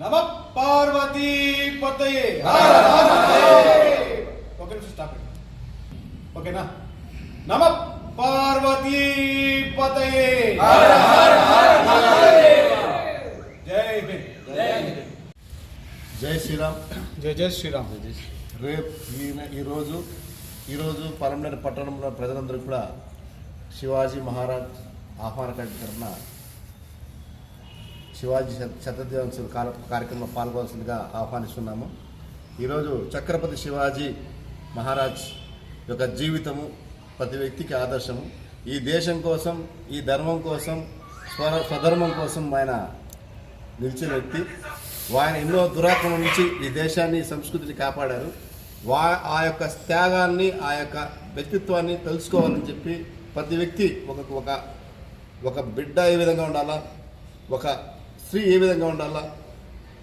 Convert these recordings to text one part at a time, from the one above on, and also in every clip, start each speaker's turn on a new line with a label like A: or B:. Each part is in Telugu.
A: నమ పార్వతీ పతయే ఒక నిమిషం స్టాప్ ఓకేనా? నమ పార్వతీ పతయే జై హింద్.
B: జై శ్రీరామ్.
A: జై జై శ్రీరామ్.
B: రేపు ఈయన ఈరోజు ఈరోజు పరమనేరు పట్టణంలో ప్రజలందరూ కూడా శివాజీ మహారాజ్ ఆహ్వాన తరఫున శివాజీ శతదినోత్సవ కాల కార్యక్రమంలో పాల్గొనవలసిందిగా ఆహ్వానిస్తున్నాము. ఈరోజు ఛత్రపతి శివాజీ మహారాజ్ యొక్క జీవితము ప్రతి వ్యక్తికి ఆదర్శము. ఈ దేశం కోసం ఈ ధర్మం కోసం స్వర స్వధర్మం కోసం ఆయన నిలిచిన వ్యక్తి. ఆయన ఎన్నో దురాక్రమణ నుంచి ఈ దేశాన్ని సంస్కృతిని కాపాడారు. వా ఆ యొక్క త్యాగాన్ని ఆ యొక్క వ్యక్తిత్వాన్ని తెలుసుకోవాలని చెప్పి ప్రతి వ్యక్తి ఒక ఒక ఒక బిడ్డ ఏ విధంగా ఉండాలా? ఒక స్త్రీ ఏ విధంగా ఉండాలా?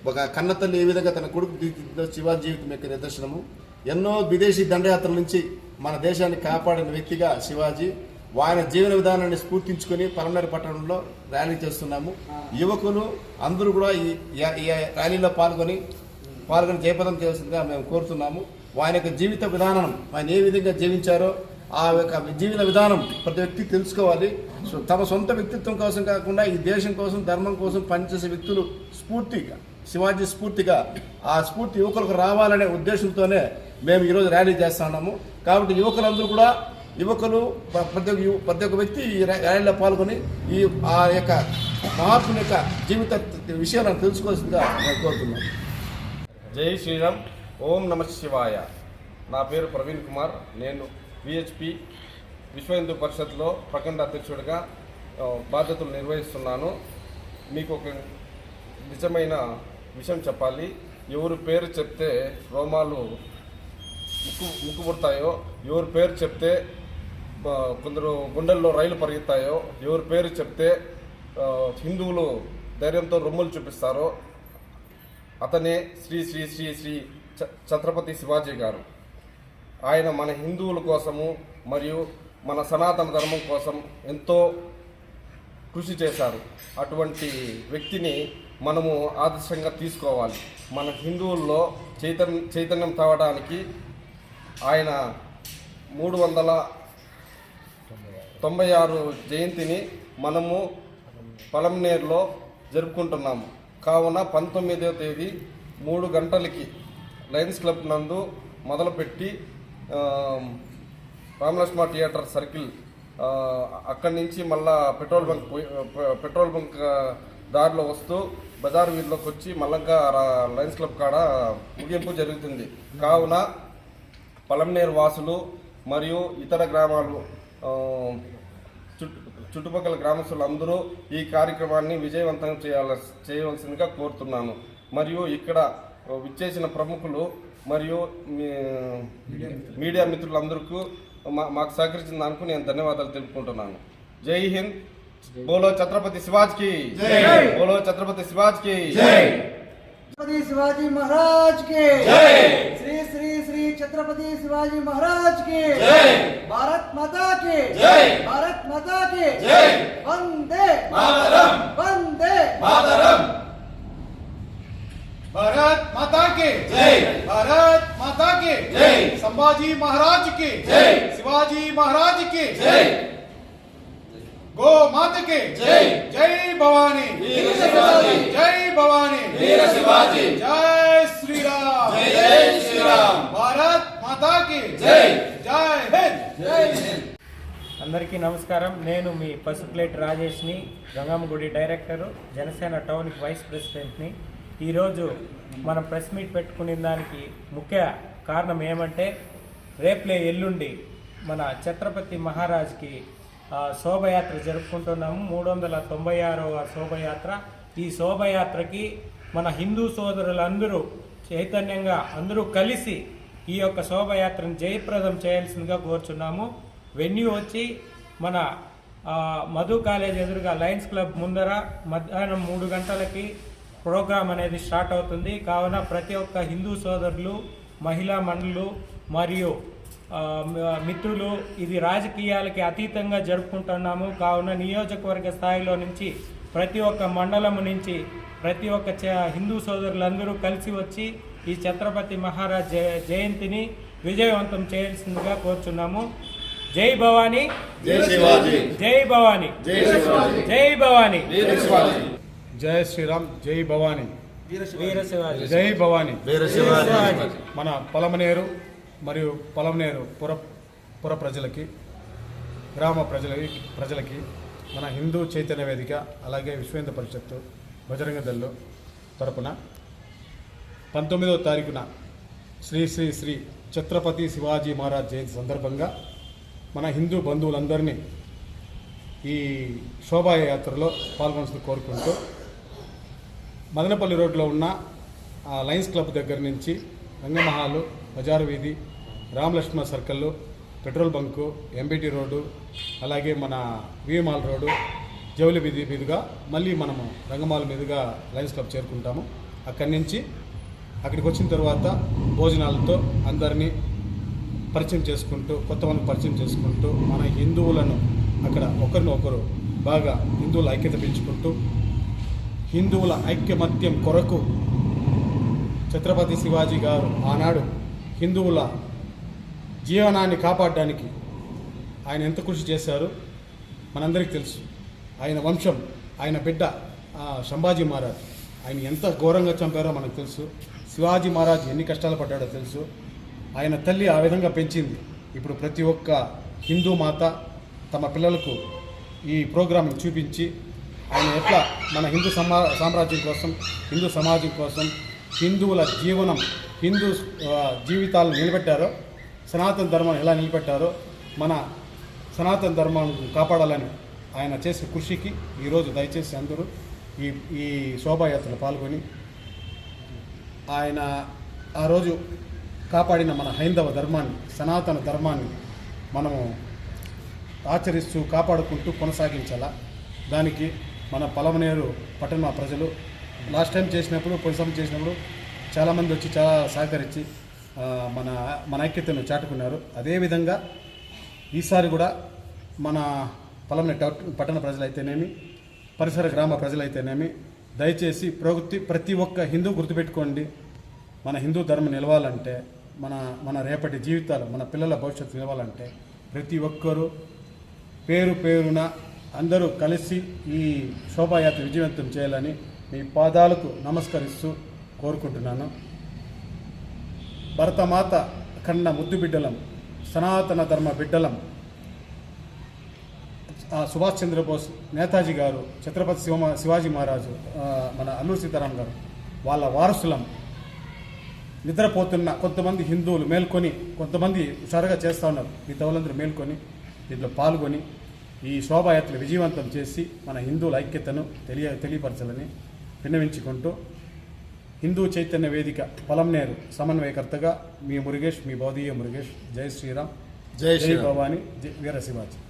B: ఒక కన్నతల్లి ఏ విధంగా తన కొడుకు జీవితంలో శివాజీ జీవితం యొక్క నిదర్శనము? ఎన్నో విదేశీ దండయాత్రల నుంచి మన దేశాన్ని కాపాడిన వ్యక్తిగా శివాజీ ఆయన జీవన విధానాన్ని స్ఫూర్తించుకొని పలమనేరు పట్టణంలో ర్యాలీ చేస్తున్నాము. యువకులు అందరూ కూడా ఈ ఈ- ర్యాలీలో పాల్గొని పాల్గొని జయపదం చేయాల్సిందిగా మేము కోరుతున్నాము. ఆయన యొక్క జీవిత విధానం ఆయన ఏ విధంగా జీవించారో ఆ యొక్క జీవన విధానం ప్రతి వ్యక్తి తెలుసుకోవాలి. సో తమ సొంత వ్యక్తిత్వం కోసం కాకుండా ఈ దేశం కోసం ధర్మం కోసం పనిచేసే వ్యక్తులు స్ఫూర్తిగా శివాజీ స్ఫూర్తిగా ఆ స్ఫూర్తి యువకులకు రావాలనే ఉద్దేశంతోనే మేము ఈరోజు ర్యాలీ చేస్తున్నాము కాబట్టి యువకులందరూ కూడా యువకులు ప్రతి ఒక్క ప్రతి ఒక్క వ్యక్తి ఈ ర్యాలీలో పాల్గొని ఈ ఆ యొక్క మహాత్ముని యొక్క జీవిత విషయాలను తెలుసుకోవాల్సిందిగా మేము కోరుతున్నాను.
C: జై శ్రీరామ్. ఓం నమ శివాయ. నా పేరు ప్రవీణ్ కుమార్. నేను విహెచ్పి విశ్వ హిందూ పరిషత్లో ప్రఖండ అధ్యక్షుడిగా బాధ్యతలు నిర్వహిస్తున్నాను. మీకు ఒక నిజమైన విషయం చెప్పాలి. ఎవరి పేరు చెప్తే రోమాలు ముక్కు ముక్కుపుడతాయో ఎవరి పేరు చెప్తే కొందరు గుండెల్లో రైలు పరిగెత్తాయో ఎవరి పేరు చెప్తే హిందువులు ధైర్యంతో రొమ్ములు చూపిస్తారో అతనే శ్రీ శ్రీ శ్రీ శ్రీ ఛత్రపతి శివాజీ గారు. ఆయన మన హిందువుల కోసము మరియు మన సనాతన ధర్మం కోసం ఎంతో కృషి చేశారు. అటువంటి వ్యక్తిని మనము ఆదర్శంగా తీసుకోవాలి. మన హిందువుల్లో చైతన్య చైతన్యం తేవడానికి ఆయన మూడు వందల తొంభై ఆరు జయంతిని మనము పలంనేరులో జరుపుకుంటున్నాము కావున పంతొమ్మిదవ తేదీ మూడు గంటలకి లయన్స్ క్లబ్ నందు మొదలుపెట్టి రామలక్ష్మ థియేటర్ సర్కిల్ అక్కడి నుంచి మళ్ళా పెట్రోల్ బంక్ పోయి- పెట్రోల్ బంక్ దారిలో వస్తూ బజార్ వీధిలోకి వచ్చి మళ్ళంగా లయన్స్ క్లబ్ కాడ ముగింపు జరుగుతుంది. కావున పలంనేరు వాసులు మరియు ఇతర గ్రామాలు చుట్టు చుట్టుపక్కల గ్రామస్తులు అందరూ ఈ కార్యక్రమాన్ని విజయవంతం చేయాల చేయవలసిందిగా కోరుతున్నాను. మరియు ఇక్కడ విచ్చేసిన ప్రముఖులు మరియు మీడియా మిత్రులందరికీ మాకు సహకరించిన దానికి నేను ధన్యవాదాలు తెలుపుకుంటున్నాను. జై హింద్. బోలో ఛత్రపతి శివాజీకి. బోలో ఛత్రపతి శివాజీకి.
D: ఛత్రపతి శివాజీ మహారాజ్కి శ్రీ శ్రీ శ్రీ ఛత్రపతి శివాజీ మహారాజ్కి భారత్ మాతా భారత్ మాతా కి వందే మాతరం. వందే మాతరం.
A: भारत माता के जय भारत माता के जय संभाजी महाराज के जय शिवाजी महाराज के जय गो माता के जय जय भवानी वीर शिवाजी जय भवानी वीर शिवाजी जय श्री राम जय श्री राम भारत माता की जय जय हिंद जय हिंद
E: అందరికీ నమస్కారం నేను మీ పసుపులేటి రాజేష్ని గంగమ్మగుడి డైరెక్టరు జనసేన టౌన్కి వైస్ ప్రెసిడెంట్ని ఈరోజు మనం ప్రెస్ మీట్ పెట్టుకునే దానికి ముఖ్య కారణం ఏమంటే రేపులే ఎల్లుండి మన ఛత్రపతి మహారాజ్కి శోభయాత్ర జరుపుకుంటున్నాము. మూడు వందల తొంభై ఆరవ శోభయాత్ర. ఈ శోభయాత్రకి మన హిందూ సోదరులందరూ చైతన్యంగా అందరూ కలిసి ఈ యొక్క శోభయాత్రను జయప్రదం చేయాల్సిందిగా కోరుచున్నాము. వెన్యూ వచ్చి మన మధు కాలేజ్ ఎదురుగా లయన్స్ క్లబ్ ముందర మధ్యాహ్నం మూడు గంటలకి ప్రోగ్రాం అనేది స్టార్ట్ అవుతుంది. కావున ప్రతి ఒక్క హిందూ సోదరులు మహిళా మండలు మరియు మిత్రులు ఇది రాజకీయాలకి అతీతంగా జరుపుకుంటున్నాము. కావున నియోజకవర్గ స్థాయిలో నుంచి ప్రతి ఒక్క మండలం నుంచి ప్రతి ఒక్క చ- హిందూ సోదరులందరూ కలిసి వచ్చి ఈ ఛత్రపతి మహారాజ్ జయ- జయంతిని విజయవంతం చేయాల్సిందిగా కోరుచున్నాము. జై భవానీ.
B: జై
E: భవానీ.
B: జై శివాజీ.
E: జై భవానీ.
A: జై శ్రీరామ్ జై భవానీ. జై భవానీ. మన పొలమనేరు మరియు పొలమనేరు పుర పుర ప్రజలకి గ్రామ ప్రజలకి ప్రజలకి మన హిందూ చైతన్య వేదిక అలాగే విశ్వ హిందూ పరిషత్తు బజరంగ దళ్ళు తరపున పంతొమ్మిదవ తారీఖున శ్రీ శ్రీ శ్రీ ఛత్రపతి శివాజీ మహారాజ్ జయంతి సందర్భంగా మన హిందూ బంధువులందరినీ ఈ శోభాయాత్రలో పాల్గొనాల్సింది కోరుకుంటూ మదనపల్లి రోడ్లో ఉన్న ఆ లయన్స్ క్లబ్ దగ్గర నుంచి రంగమహాలు బజారు వీధి Ramalakshmana circle petrol bunk MBT road అలాగే మన విఎంఆల్ రోడ్డు జౌలి వీధి మీదుగా మళ్ళీ మనము రంగమాల మీదుగా లయన్స్ క్లబ్ చేరుకుంటాము. అక్కడి నుంచి అక్కడికి వచ్చిన తర్వాత భోజనాలతో అందరినీ పరిచయం చేసుకుంటూ కొత్త వాళ్ళని పరిచయం చేసుకుంటూ మన హిందువులను అక్కడ ఒకరినొకరు బాగా హిందువుల ఐక్యత పెంచుకుంటూ హిందువుల ఐక్యమత్యం కొరకు ఛత్రపతి శివాజీ గారు ఆనాడు హిందువుల జీవనాన్ని కాపాడడానికి ఆయన ఎంత కృషి చేశారు మనందరికీ తెలుసు. ఆయన వంశం ఆయన బిడ్డ సంభాజీ మహారాజ్. ఆయన ఎంత ఘోరంగా చంపారో మనకు తెలుసు. శివాజీ మహారాజ్ ఎన్ని కష్టాలు పడ్డాడో తెలుసు. ఆయన తల్లి ఆ విధంగా పెంచింది. ఇప్పుడు ప్రతి ఒక్క హిందూ మాత తమ పిల్లలకు ఈ ప్రోగ్రాంని చూపించి ఆయన ఎట్లా మన హిందూ సమా సామ్రాజ్యం కోసం హిందూ సమాజం కోసం హిందువుల జీవనం హిందూ జీవితాలను నిలబెట్టారో సనాతన ధర్మాన్ని ఎలా నిలబెట్టారో మన సనాతన ధర్మం కాపాడాలని ఆయన చేసే కృషికి ఈరోజు దయచేసి అందరూ ఈ ఈ శోభాయాత్రలో పాల్గొని ఆయన ఆ రోజు కాపాడిన మన హైందవ ధర్మాన్ని సనాతన ధర్మాన్ని మనము ఆచరిస్తూ కాపాడుకుంటూ కొనసాగించాలా? దానికి మన పలమనేరు పట్టణ ప్రజలు. లాస్ట్ టైం చేసినప్పుడు పోయిన చేసినప్పుడు చాలామంది వచ్చి చాలా సహకరించి మన మన ఐక్యతను చాటుకున్నారు. అదేవిధంగా ఈసారి కూడా మన పలమనే పట్టణ ప్రజలైతేనేమి పరిసర గ్రామ ప్రజలైతేనేమి దయచేసి ప్రవృత్తి ప్రతి ఒక్క హిందూ గుర్తుపెట్టుకోండి. మన హిందూ ధర్మం నిలవాలంటే మన మన రేపటి జీవితాలు మన పిల్లల భవిష్యత్తు నిలవాలంటే ప్రతి ఒక్కరూ పేరు పేరున అందరూ కలిసి ఈ శోభాయాత్ర విజయవంతం చేయాలని మీ పాదాలకు నమస్కరిస్తూ కోరుకుంటున్నాను. భరతమాత కన్న ముద్దు బిడ్డలం సనాతన ధర్మ బిడ్డలం ఆ సుభాష్ చంద్రబోస్ నేతాజీ గారు ఛత్రపతి శివ శివాజీ మహారాజు మన అల్లూరు సీతారాం గారు వాళ్ళ వారసులం. నిద్రపోతున్న కొంతమంది హిందువులు మేల్కొని కొంతమంది హుషారుగా చేస్తూ ఉన్నారు. మిగతా వాళ్ళందరూ మేల్కొని దీంట్లో పాల్గొని ఈ శోభాయాత్ర విజయవంతం చేసి మన హిందువుల ఐక్యతను తెలియ తెలియపరచాలని విన్నవించుకుంటూ హిందూ చైతన్య వేదిక పొలంనేరు సమన్వయకర్తగా మీ మురుగేష్ మీ బౌదీయ మురుగేష్ జై శ్రీరామ్. జై
B: శ్రీరామ్.
A: భవాని జై వీర శివాజీ.